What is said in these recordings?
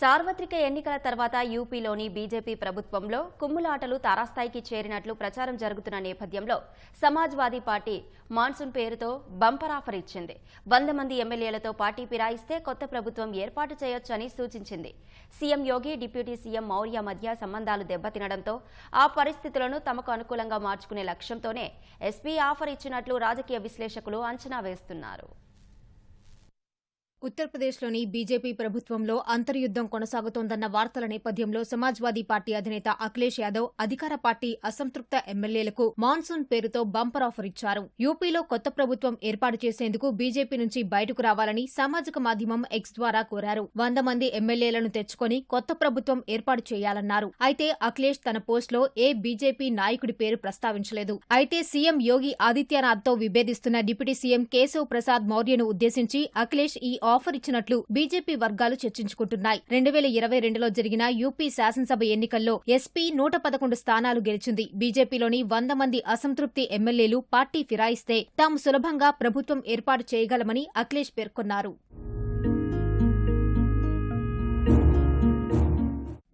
సార్వత్రిక ఎన్నికల తర్వాత యూపీలోని బీజేపీ ప్రభుత్వంలో కుమ్ములాటలు తారాస్థాయికి చేరినట్లు ప్రచారం జరుగుతున్న నేపథ్యంలో సమాజ్వాదీ పార్టీ మాన్సూన్ పేరుతో బంపర్ ఆఫర్ ఇచ్చింది. వంద మంది ఎమ్మెల్యేలతో పార్టీ ఫిరాయిస్తే కొత్త ప్రభుత్వం ఏర్పాటు చేయొచ్చని సూచించింది. CM Yogi deputy CM Maurya మధ్య సంబంధాలు దెబ్బతినడంతో ఆ పరిస్థితులను తమకు అనుకూలంగా మార్చుకునే లక్ష్యంతోనే ఎస్పీ ఆఫర్ ఇచ్చినట్లు రాజకీయ విశ్లేషకులు అంచనా వేస్తున్నారు. ఉత్తరప్రదేశ్లోని బీజేపీ ప్రభుత్వంలో అంతర్యుద్ధం కొనసాగుతోందన్న వార్తల నేపథ్యంలో సమాజ్వాదీ పార్టీ అధినేత అఖిలేష్ యాదవ్ అధికార పార్టీ అసంతృప్త ఎమ్మెల్యేలకు మాన్సూన్ పేరుతో బంపర్ ఆఫర్ ఇచ్చారు. యూపీలో కొత్త ప్రభుత్వం ఏర్పాటు చేసేందుకు బీజేపీ నుంచి బయటకు రావాలని సామాజిక మాధ్యమం ఎక్స్ ద్వారా కోరారు. వంద మంది ఎమ్మెల్యేలను తెచ్చుకొని కొత్త ప్రభుత్వం ఏర్పాటు చేయాలన్నారు. అయితే అఖిలేష్ తన పోస్టులో ఏ బీజేపీ నాయకుడి పేరు ప్రస్తావించలేదు. అయితే సీఎం యోగి ఆదిత్యనాథ్తో విభేదిస్తున్న డిప్యూటీ సీఎం కేశవ్ ప్రసాద్ మౌర్యను ఉద్దేశించి అఖిలేష్ ఈ ఆఫర్ ఇచ్చినట్లు బీజేపీ వర్గాలు చర్చించుకుంటున్నాయి. రెండు వేల ఇరవై రెండులో జరిగిన యూపీ శాసనసభ ఎన్నికల్లో ఎస్పీ నూట పదకొండు స్థానాలు గెలిచింది. బీజేపీలోని వంద మంది అసంతృప్తి ఎమ్మెల్యేలు పార్టీ ఫిరాయిస్తే తాము సులభంగా ప్రభుత్వం ఏర్పాటు చేయగలమని అఖిలేష్ పేర్కొన్నారు.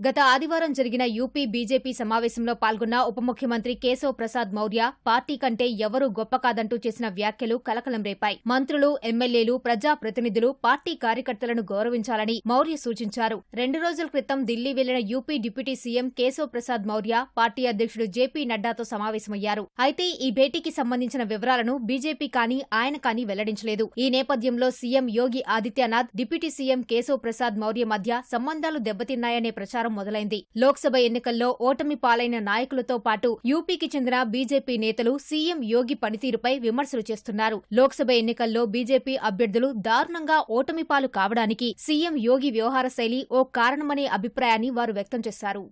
గత ఆదివారం జరిగిన యూపీ బీజేపీ సమావేశంలో పాల్గొన్న ఉప ముఖ్యమంత్రి కేశవ్ ప్రసాద్ మౌర్య పార్టీ కంటే ఎవరూ గొప్ప కాదంటూ చేసిన వ్యాఖ్యలు కలకలం రేపాయి. మంత్రులు ఎమ్మెల్యేలు ప్రజాప్రతినిధులు పార్టీ కార్యకర్తలను గౌరవించాలని మౌర్య సూచించారు. రెండు రోజుల క్రితం ఢిల్లీ వెళ్ళిన UP deputy CM Keshav Prasad Maurya party అధ్యక్షుడు జేపీ నడ్డాతో సమావేశమయ్యారు. అయితే ఈ భేటీకి సంబంధించిన వివరాలను బీజేపీ కానీ ఆయన కానీ వెల్లడించలేదు. ఈ నేపథ్యంలో CM Yogi Adityanath deputy CM Keshav Prasad Maurya మధ్య సంబంధాలు దెబ్బతిన్నాయనే ప్రచారం ప్రచారం మొదలైంది. లోక్సభ ఎన్నికల్లో ఓటమి పాలైన నాయకులతో పాటు యూపీకి చెందిన బీజేపీ నేతలు సీఎం యోగి పనితీరుపై విమర్శలు చేస్తున్నారు. లోక్సభ ఎన్నికల్లో బీజేపీ అభ్యర్థులు దారుణంగా ఓటమి పాలు కావడానికి సీఎం యోగి వ్యవహార శైలి ఓ కారణమనే అభిప్రాయాన్ని వారు వ్యక్తం చేశారు.